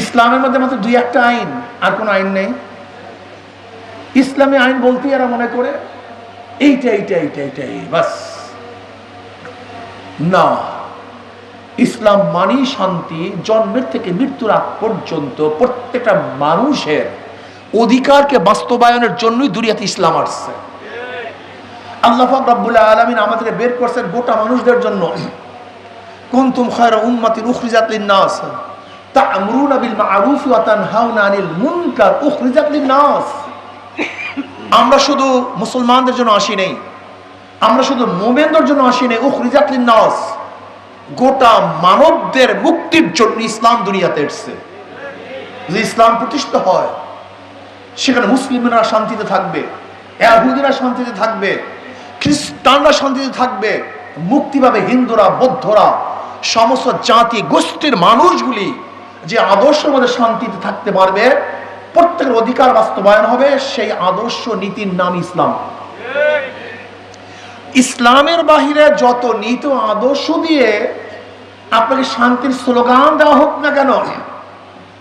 ইসলামের মধ্যে মাত্র দুই একটা আইন, আর কোনো আইন নেই। ইসলামী আইন বলতেই এরা মনে করে, এইটা এইটা এইটা এইটাই বাস। না, ইসলাম মানি শান্তি, জন্মের থেকে মৃত্যুর আগ পর্যন্ত প্রত্যেকটা মানুষের অধিকারকে বাস্তবায়নের জন্যই দুনিয়াতে ইসলাম আসছে। আল্লাহ রাব্বুল আলামিন আমাদেরকে বের করছেন গোটা মানুষদের জন্য। কুনতুম খায়রা উম্মাতিন উখরিজাত লিন-নাস। তা'মুরুনা বিল মা'রুফ ওয়া তানহাউনা আনিল মুনকার উখরিজাত লিন-নাস। আমরা শুধু মুসলমানদের জন্য আসি নাই আমরা শুধু মোমেনদের জন্য আসি নাই উখরিজাত লিন-নাস। গোটা মানবদের মুক্তির জন্য ইসলাম দুনিয়াতে এসেছে। যদি ইসলাম প্রতিষ্ঠা হয় সেখানে মুসলিমরা শান্তিতে থাকবে ইয়াহুদিরা শান্তিতে থাকবে খ্রিস্টানরা শান্তিতে থাকবে মুক্তি পাবে হিন্দুরা বৌদ্ধরা সমস্ত জাতি গোষ্ঠীর মানুষগুলি। যে আদর্শের মধ্যে শান্তিতে থাকতে পারবে, প্রত্যেকের অধিকার বাস্তবায়ন হবে, সেই আদর্শ নীতির নাম ইসলাম। ইসলামের বাহিরে যত নীতি আদর্শ দিয়ে আপনাকে শান্তির স্লোগান দেওয়া হোক না কেন,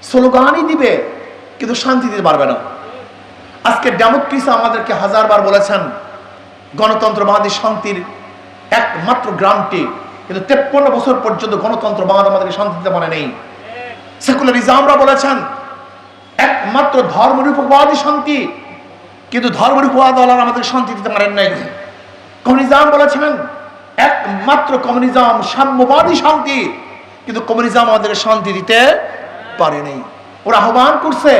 স্লোগানই দিবে, কিন্তু শান্তি দিতে পারবে না। আজকে ডেমোক্রেসি আমাদেরকে হাজারবার বলেছেন, গণতন্ত্রবাদী শান্তির একমাত্র গ্রামটি কিন্তু তেপ্পন্ন বছর পর্যন্ত গণতন্ত্রবাদ আমাদেরকে শান্তি দিতে পারে নেই। সেকুলারিজমরা বলেছেন। একমাত্র ধর্মনিরপবাদী শান্তি। কিন্তু ধর্মনিরপবাদ আমাদের শান্তি দিতে পারেন নাই। কমিউনিজম বলেছেন, একমাত্র কমিউনিজম সাম্যবাদী শান্তি। কিন্তু কমিউনিজম আমাদের শান্তি দিতে পারেনি ওরা আহ্বান করছে,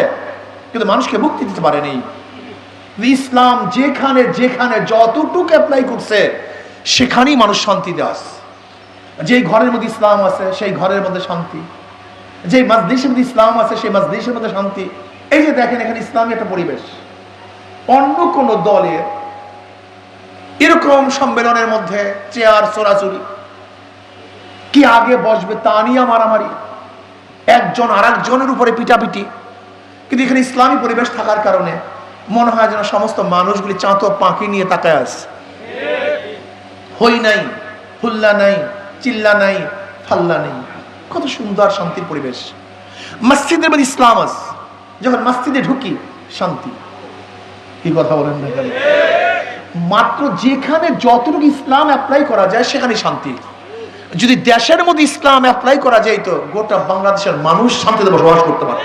কিন্তু মানুষকে মুক্তি দিতে পারেনি ইসলাম যেখানে যেখানে যতটুকু অ্যাপ্লাই করছে, সেখানেই মানুষ শান্তি দাস যেই ঘরের মধ্যে ইসলাম আছে, সেই ঘরের মধ্যে শান্তি। যে মাজদেশের মধ্যে ইসলাম আছে, সেই মাজদেশের মধ্যে শান্তি। এই যে দেখেন এখানে ইসলামী একটা পরিবেশ। অন্য কোন দলের এরকম সম্মেলনের মধ্যে চেয়ার, চোরাচুরি। কি আগে বসবে তা নিয়ে মারামারি। একজন আর একজনের উপরে পিটাপিটি। কিন্তু এখানে ইসলামী পরিবেশ থাকার কারণে মনে হয় যেন সমস্ত মানুষগুলি চাঁতো পাঁকি নিয়ে তাকায় আছে। হই নাই, হুল্লা নাই, চিল্লা নাই, ফাল্লা নেই। কত সুন্দর শান্তির পরিবেশ। মসজিদের মধ্যে ইসলাম আস যখন মসজিদে ঢুকি শান্তি। কি কথা বলেন মাত্র যেখানে যতটুকু ইসলাম অ্যাপ্লাই করা যায় সেখানে শান্তি। যদি দেশের মধ্যে ইসলাম অ্যাপ্লাই করা যায় তো গোটা বাংলাদেশের মানুষ শান্তিতে বসবাস করতে পারত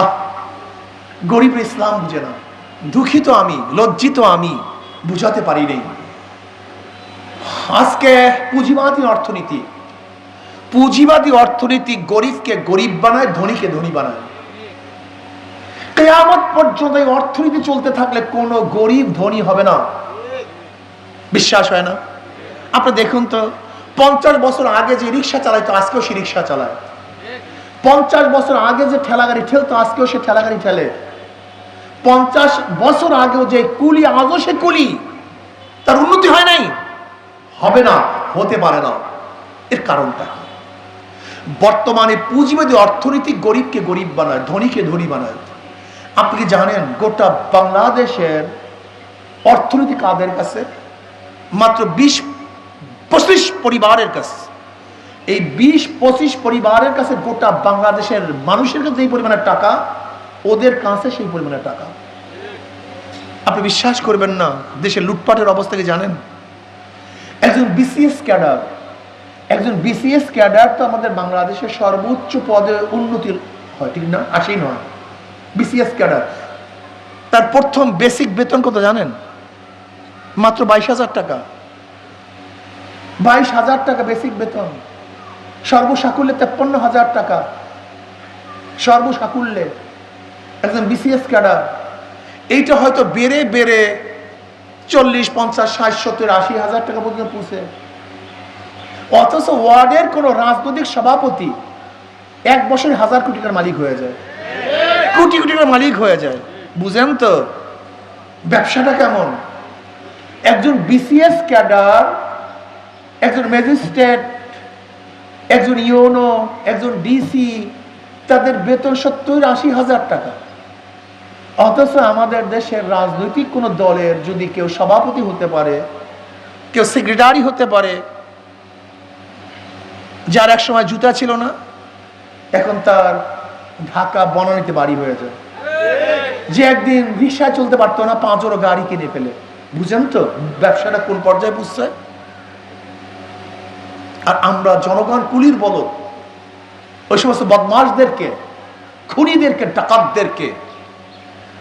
আহ, গরিব ইসলাম বুঝে না। দুঃখিত আমি লজ্জিত আমি বুঝাতে পারি নেই। আজকে পুঁজিবাদী অর্থনীতি পুঁজিবাদী অর্থনীতি গরিবকে গরিব বানায়, ধনীকে ধনী বানায়। কেয়ামত পর্যন্ত এই অর্থনীতি চলতে থাকলে কোনো গরিব ধনী হবে না। বিশ্বাস হয় না? আপনি দেখুন তো, পঞ্চাশ বছর আগে যে রিক্সা চালাইতো, আজকেও সে রিক্সা চালায়। পঞ্চাশ বছর আগে যে ঠেলাগাড়ি ঠেলতো, আজকেও সে ঠেলাগাড়ি ঠেলে। পঞ্চাশ বছর আগেও যে কুলি, আজও সে কুলি, তার উন্নতি হয় নাই। হবে না, হতে পারে না। এর কারণটা? বর্তমানে পুঁজিবাদী অর্থনীতি গরিবকে গরিব বানায়, ধনীকে ধনী বানায়। আপনি জানেন, গোটা বাংলাদেশের অর্থনীতি কাদের কাছে? মাত্র বিশ পঁচিশ পরিবারের কাছে। এই বিশ পঁচিশ পরিবারের কাছে গোটা বাংলাদেশের মানুষের কাছে এই পরিমাণের টাকা, ওদের কাছে সেই পরিমাণের টাকা। আপনি বিশ্বাস করবেন না, দেশের লুটপাটের অবস্থা কি জানেন? একজন বিসিএস ক্যাডার একজন বিসিএস ক্যাডার তো আমাদের বাংলাদেশের সর্বোচ্চ পদে উন্নতির হয়, ঠিক না? আসেই নয়। বিসিএস ক্যাডার তার প্রথম বেসিক বেতন কত জানেন? মাত্র বাইশ হাজার টাকা। বাইশ হাজার টাকা বেসিক বেতন। সর্বসাকুল্যে তেপ্পান্ন হাজার টাকা। সর্বসাকুল্যে একজন বিসিএস ক্যাডার এইটা হয়তো বেড়ে বেড়ে চল্লিশ, পঞ্চাশ, ষাট, সত্তর, আশি হাজার টাকা পর্যন্ত পৌঁছে। অথচ ওয়ার্ডের কোনো রাজনৈতিক সভাপতি এক বছরে হাজার কোটি টাকার মালিক হয়ে যায়। কোটি কোটি টাকার মালিক হয়ে যায়। বুঝেন তো, ব্যবসাটা কেমন? একজন বিসিএস ক্যাডার একজন ম্যাজিস্ট্রেট একজন ইউনো একজন ডিসি তাদের বেতন সত্তর আশি হাজার টাকা। অথচ আমাদের দেশের রাজনৈতিক কোনো দলের যদি কেউ সভাপতি হতে পারে, কেউ সেক্রেটারি হতে পারে যার এক সময় জুতা ছিল না, এখন তার ঢাকা বনানীতে বাড়ি হয়েছে। যে একদিন রিক্সায় চলতে পারতো না পাঁচরো গাড়ি কিনে ফেলে। বুঝেন তো, ব্যবসাটা কোন পর্যায়ে বুঝছে আর আমরা জনগণ, কুলির বলো ওই সমস্ত বদমাসদেরকে খুনিদেরকে, ডাকাতদেরকে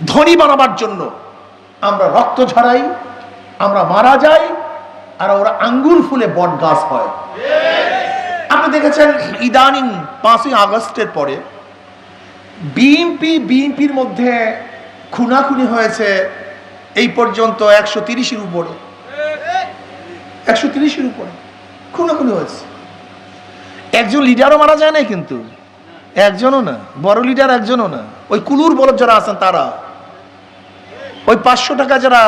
ধনী বানাবার জন্য আমরা রক্ত ঝরাই, আমরা মারা যাই, আর ওরা আঙ্গুল ফুলে বট গাছ হয়। আপনি দেখেছেন ইদানিং পাঁচই আগস্টের পরে বিএনপি, বিএনপির মধ্যে খুনাখুনি হয়েছে এই পর্যন্ত একশো তিরিশের উপরে। একশো তিরিশের উপরে খুনাখুনি হয়েছে। একজন লিডারও মারা যায় না কিন্তু। একজনও না, বড় লিডার একজনও না। ওই কুলুর বলদ যারা আছেন তারা। ওই পাঁচশো টাকা যারা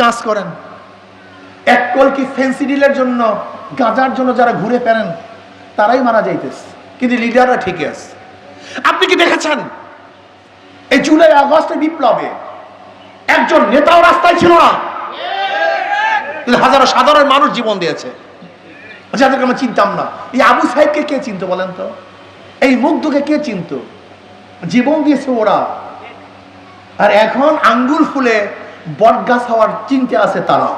কাজ করেন। এক কলকি ফেন্সি ডিলের জন্য, গাঁজার জন্য যারা ঘুরে ফেরেন তারাই মারা যাইতেছে কিন্তু লিডাররা ঠিকই আছে। আপনি কি দেখেছেন? এই জুলাই আগস্টের বিপ্লবে একজন নেতাও রাস্তায় ছিল না। হাজারো সাধারণ মানুষ জীবন দিয়েছে। যাদেরকে আমরা চিনতাম না। এই আবু সাহেবকে কে চিনতো বলেন তো? এই মুগ্ধকে কে চিনতো? জীবন দিয়েছে ওরা। আর এখন আঙ্গুল ফুলে বটগাছ হওয়ার চিন্তা আছে তারা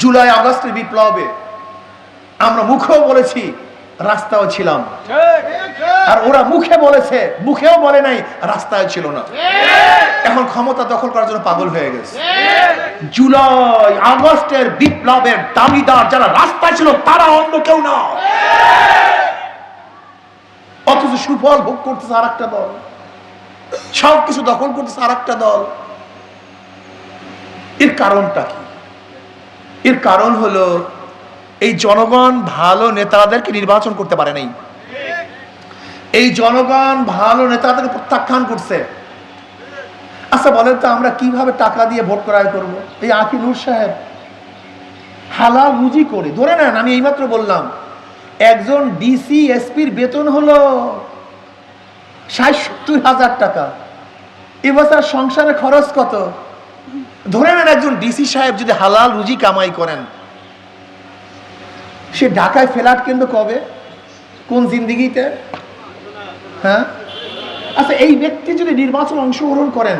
জুলাই আগস্টের বিপ্লবে আমরা মুখেও বলেছি রাস্তাও ছিলাম। আর ওরা মুখে বলেছে, মুখেও বলে নাই, রাস্তায় ছিল না। এখন ক্ষমতা দখল করার জন্য পাগল হয়ে গেছে। জুলাই, আগস্টের বিপ্লবের দাবিদার যারা রাস্তায় ছিল, তারা অন্য কেউ না। অথচ সুফল ভোগ করতেছে আর একটা দল। সব কিছু দখল করতেছে আর একটা দল। এর কারণটা কি? এর কারণ হলো এই জনগণ ভালো নেতাদেরকে নির্বাচন করতে পারে নাই। এই জনগণ ভালো নেতাদের প্রত্যাখ্যান করছে। আচ্ছা বলেন তো আমরা কীভাবে টাকা দিয়ে ভোট ক্রয় করব? এই আকিনুর সাহেব হালাল রুজি করে, ধরে নেন, আমি এইমাত্র বললাম, একজন ডিসি এসপির বেতন হলো ষাট সত্তর হাজার টাকা। এবছর সংসারে খরচ কত? ধরে নেন, একজন ডিসি সাহেব যদি হালাল রুজি কামাই করেন সে ঢাকায় ফ্ল্যাট কিন্তু কবে? কোন জিন্দিগিতে? হ্যাঁ? আচ্ছা এই ব্যক্তি যদি নির্বাচন অংশগ্রহণ করেন,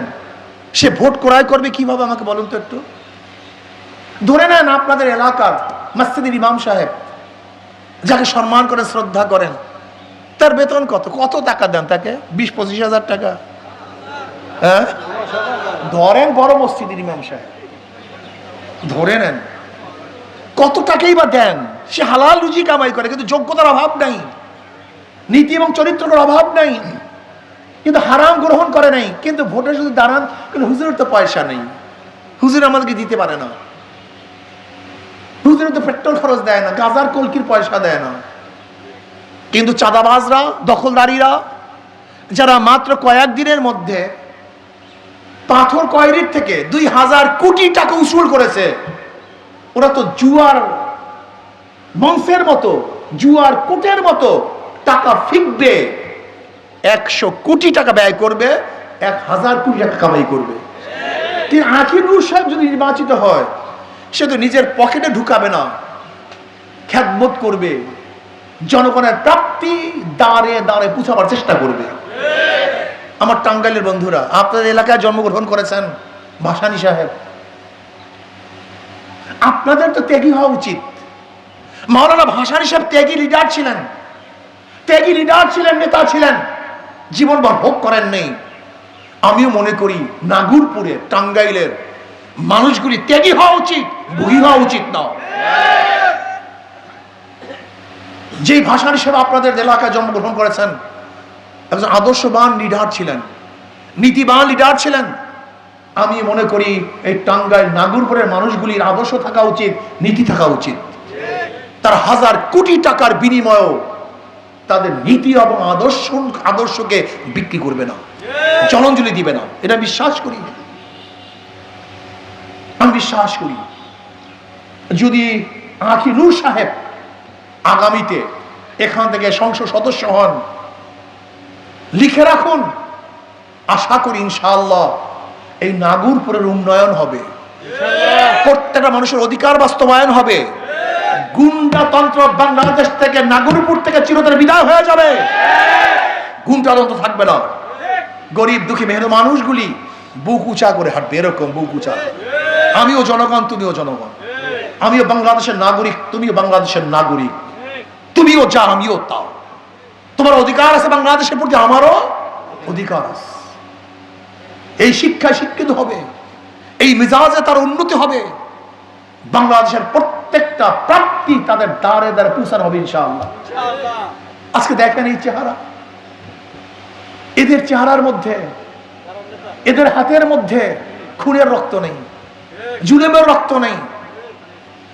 সে ভোট ক্রয় করবে কীভাবে আমাকে বলুন তো একটু? ধরে নেন আপনাদের এলাকার মসজিদের ইমাম সাহেব, যাকে সম্মান করেন শ্রদ্ধা করেন, তার বেতন কত? কত টাকা দেন তাকে? বিশ, পঁচিশ হাজার টাকা? হ্যাঁ? ধরেন বড় মসজিদের ইমাম সাহেব, ধরে নেন, কত টাকাই বা দেন? সে হালাল রুজি কামাই করে, কিন্তু যোগ্যতার অভাব নাই। নীতি এবং চরিত্রের অভাব নাই। কিন্তু হারাম গ্রহণ করে নাই। কিন্তু ভোটে শুধু দাঁড়ান, কিন্তু হুজুরের তো পয়সা নেই। হুজুর আমাদেরকে দিতে পারে না। হুজুরের তো পেট্রোল খরচ দেয় না, গাজার কলকির পয়সা দেয় না। কিন্তু চাঁদাবাজরা, দখলদারিরা, যারা মাত্র কয়েক দিনের মধ্যে পাথর কয়রির থেকে দুই হাজার কোটি টাকা উসুল করেছে, ওরা তো জুয়ার বংশের মতো, জুয়ার কোটের মতো টাকা ফিকবে একশো কোটি টাকা ব্যয় করবে, এক হাজার কোটি টাকা কামাই করবে। কিন্তু সাহেব যদি নির্বাচিত হয়, সে তো নিজের পকেটে ঢুকাবে না। খ্যাতবোধ করবে। জনগণের প্রাপ্তি দাঁড়ে দাঁড়ে পুছাবার চেষ্টা করবে। আমার টাঙ্গাইলের বন্ধুরা, আপনাদের এলাকায় জন্মগ্রহণ করেছেন ভাসানী সাহেব। আপনাদের তো ত্যাগী হওয়া উচিত। মাওলানা ভাসানী সাহেব ত্যাগী লিডার ছিলেন। ত্যাগী লিডার ছিলেন, নেতা ছিলেন। জীবনভর ভোগ করেন নেই। আমিও মনে করি নাগুরপুরের টাঙ্গাইলের মানুষগুলি ত্যাগী হওয়া উচিত, ভুগি হওয়া উচিত না। যেই ভাষার হিসেবে আপনাদের এলাকায় জন্মগ্রহণ করেছেন, একজন আদর্শবান লিডার ছিলেন, নীতিবান লিডার ছিলেন। আমি মনে করি এই টাঙ্গাইল, নাগুরপুরের মানুষগুলির আদর্শ থাকা উচিত, নীতি থাকা উচিত। তার হাজার কোটি টাকার বিনিময়েও তাদের নীতি এবং আদর্শ আদর্শকে বিক্রি করবে না জলাঞ্জলি দিবে না। এটা বিশ্বাস করি। আমি বিশ্বাস করি। যদি আখিরুর সাহেব আগামীতে এখান থেকে সংসদ সদস্য হন লিখে রাখুন আশা করি ইনশাআল্লাহ এই নাগুরপুরের উন্নয়ন হবে। প্রত্যেকটা মানুষের অধিকার বাস্তবায়ন হবে। গুন্ডাতন্ত্র বাংলাদেশ থেকে নাগরপুর থেকে চিরতরে বিদায় হয়ে যাবে। গুন্ডাতন্ত্র থাকবে না। গরিব, দুঃখী, মেহনত মানুষগুলি বুক উঁচা করে হাঁটবে, এরকম বুক উঁচা। আমিও জনগণ, তুমিও জনগণ। আমিও বাংলাদেশের নাগরিক, তুমিও বাংলাদেশের নাগরিক। তুমিও যা, আমিও তা তোমার অধিকার আছে বাংলাদেশের প্রতি, আমারও অধিকার আছে। এই শিক্ষায় শিক্ষিত হবে। এই মেজাজে তার উন্নতি হবে। বাংলাদেশের প্রত্যেকটা প্রাপ্তি তাদের দ্বারে দ্বারে পৌঁছানো হবে ইনশাআল্লাহ। আজকে দেখেন এই চেহারা। এদের চেহারার মধ্যে এদের হাতের মধ্যে খুনের রক্ত নেই জুলেমের রক্ত নেই।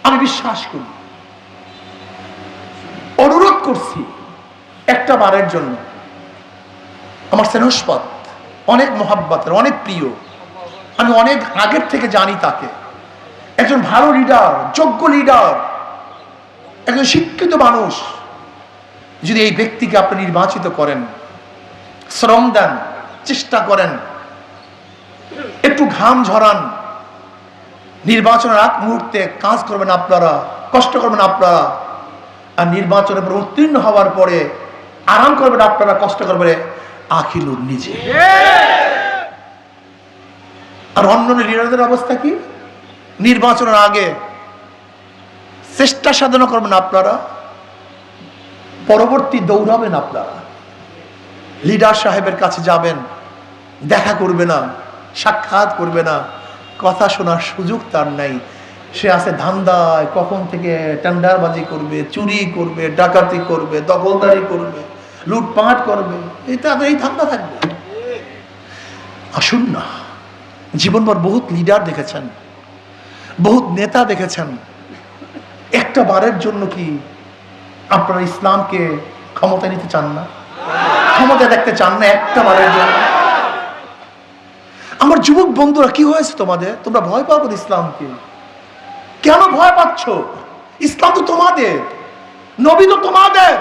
আমি বিশ্বাস করি অনুরোধ করছি একটা বারের জন্য। আমার স্নেহস্পদ অনেক মহাব্বতের অনেক প্রিয়। আমি অনেক আগের থেকে জানি তাকে। একজন ভালো লিডার যোগ্য লিডার একজন শিক্ষিত মানুষ যদি এই ব্যক্তিকে আপনি নির্বাচিত করেন শ্রম দেন চেষ্টা করেন একটু ঘাম ঝরান নির্বাচনের আগ মুহূর্তে কাজ করবেন আপনারা কষ্ট করবেন আপনারা আর নির্বাচনের পর উত্তীর্ণ হওয়ার পরে আরাম করবেন আপনারা কষ্ট করবেন আখিলুর নিজে। আর অন্য লিডারদের অবস্থা কি? নির্বাচনের আগে চেষ্টা সাধনা করবেন আপনারা। পরবর্তী দৌড়াবেন আপনারা। লিডার সাহেবের কাছে যাবেন, দেখা করবে না, সাক্ষাৎ করবে না, কথা শোনার সুযোগ তার নাই। সে আছে ধান্দায়, কখন থেকে টেন্ডারবাজি করবে, চুরি করবে, ডাকাতি করবে, দখলদারি করবে, লুটপাট করবে, এই এটা এই ধান্দা থাকবে। আসুন না, জীবনভর বহুত লিডার দেখেছেন। বহুত নেতা দেখেছেন। একটা বারের জন্য কি আপনারা ইসলামকে ক্ষমতা নিতে চান না? ক্ষমতা দেখতে চান না একটা বারের জন্য? আমার যুবক বন্ধুরা, কি হয়েছে তোমাদের? তোমরা ভয় পাবো ইসলামকে? কেন ভয় পাচ্ছ? ইসলাম তো তোমাদের। নবী তো তোমাদের।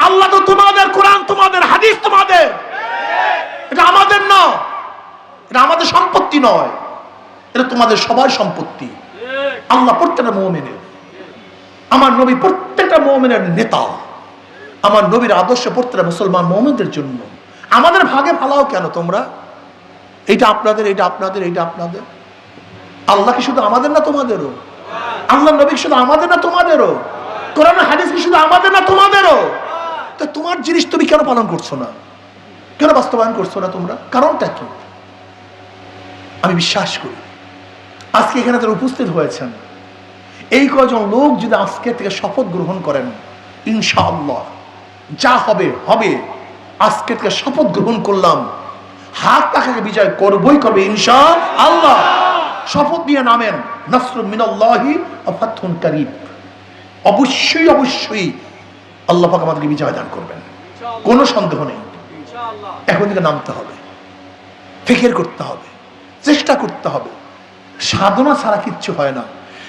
আল্লাহ তো তোমাদের, কোরআন তোমাদের, হাদিস তোমাদের। এটা আমাদের না। এটা আমাদের সম্পত্তি নয়। এটা তোমাদের সবার সম্পত্তি। আল্লাহ প্রত্যেকটা মোমেনের, আমার নবী প্রত্যেকটা মোমেনের নেতা, আমার নবীর আদর্শ প্রত্যেকটা মুসলমান মোমেনদের জন্য। আমাদের ভাগে ফালাও কেন তোমরা? এটা আপনাদের এটা আপনাদের এটা আপনাদের। আল্লাহ কি শুধু আমাদের না তোমাদেরও? আল্লাহ নবী শুধু আমাদের না তোমাদেরও? কোরআন হাদিস কি শুধু আমাদের না তোমাদেরও? তো তোমার জিনিস তুমি কেন পালন করছ না? কেন বাস্তবায়ন করছ না তোমরা? কারণটা কি? আমি বিশ্বাস করি আজকে এখানে তারা উপস্থিত হয়েছেন। এই কয়জন লোক যদি আজকে থেকে শপথ গ্রহণ করেন ইনশাআল্লাহ যা হবে হবে। আজকে থেকে শপথ গ্রহণ করলাম। হাত পাখাকে বিজয় করবই করবে ইনশা আল্লাহ শপথ নিয়ে নামেন নাসর মিনাল্লাহি অফাথুন কারিব। অবশ্যই অবশ্যই আল্লাহ পাক আমাদেরকে বিজয় দান করবেন। কোনো সন্দেহ নেই। এখন থেকে নামতে হবে। ফিকির করতে হবে। চেষ্টা করতে হবে। সাধনা ছাড়া কিচ্ছু হয় না।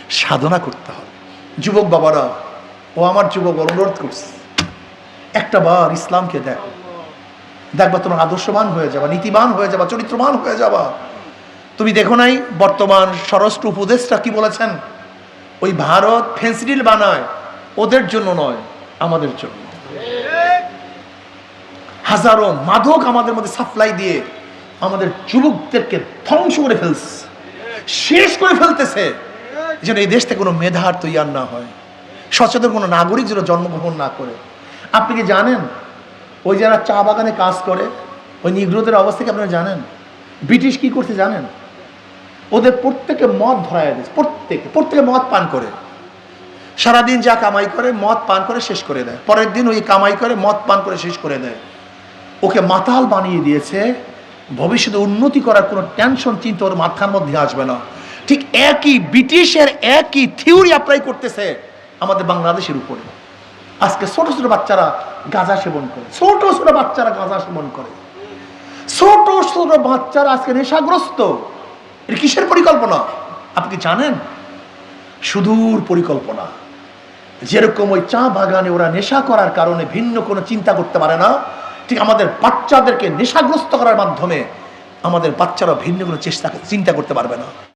সাধনা করতে হবে যুবক বাবারা, ও আমার যুবক অনুরোধ করছে। একটা বার ইসলামকে দেখো। দেখবা তোমার আদর্শবান হয়ে যাবা, নীতিবান হয়ে যাবা, চরিত্রবান হয়ে যাবা। তুমি দেখো নাই বর্তমান স্বরাষ্ট্র উপদেশটা কি বলেছেন? ওই ভারত ফেন্সিডিল বানায়, ওদের জন্য নয়, আমাদের জন্য। হাজারো মাদক আমাদের মধ্যে সাপ্লাই দিয়ে আমাদের যুবকদেরকে ধ্বংস করে ফেলছে। শেষ করে ফেলতেছে। যেন এই দেশ থেকে কোনো মেধার তৈয়ার না হয়। সচেতন কোনো নাগরিক যেন জন্মগ্রহণ না করে। আপনি কি জানেন? ওই যারা চা বাগানে কাজ করে, ওই নিগ্রোদের অবস্থা কি আপনারা জানেন? ব্রিটিশ কি করছে জানেন? ওদের প্রত্যেকে মদ ধরায় দিয়েছে। প্রত্যেকে প্রত্যেকে মদ পান করে। সারাদিন যা কামাই করে, মদ পান করে শেষ করে দেয়। পরের দিন ওই কামাই করে, মদ পান করে শেষ করে দেয়। ওকে মাতাল বানিয়ে দিয়েছে ভবিষ্যতে উন্নতি করার কোনো টেনশন চিন্তা ওর মাথার মধ্যে আসবে না। ঠিক একই ব্রিটিশের একই থিওরি অ্যাপ্লাই করতেছে আমাদের বাংলাদেশের উপরে। আজকে ছোট ছোট বাচ্চারা গাঁজা সেবন করে, ছোট ছোট বাচ্চারা গাঁজা সেবন করে। ছোট ছোট বাচ্চারা আজকে নেশাগ্রস্ত। এটা কিসের পরিকল্পনা? আপনি জানেন? সুদূর পরিকল্পনা। যেরকম ওই চা বাগানে ওরা নেশা করার কারণে ভিন্ন কোনো চিন্তা করতে পারে না ঠিক আমাদের বাচ্চাদেরকে নেশাগ্রস্ত করার মাধ্যমে আমাদের বাচ্চারা ভিন্ন কোনো চেষ্টা চিন্তা করতে পারবে না।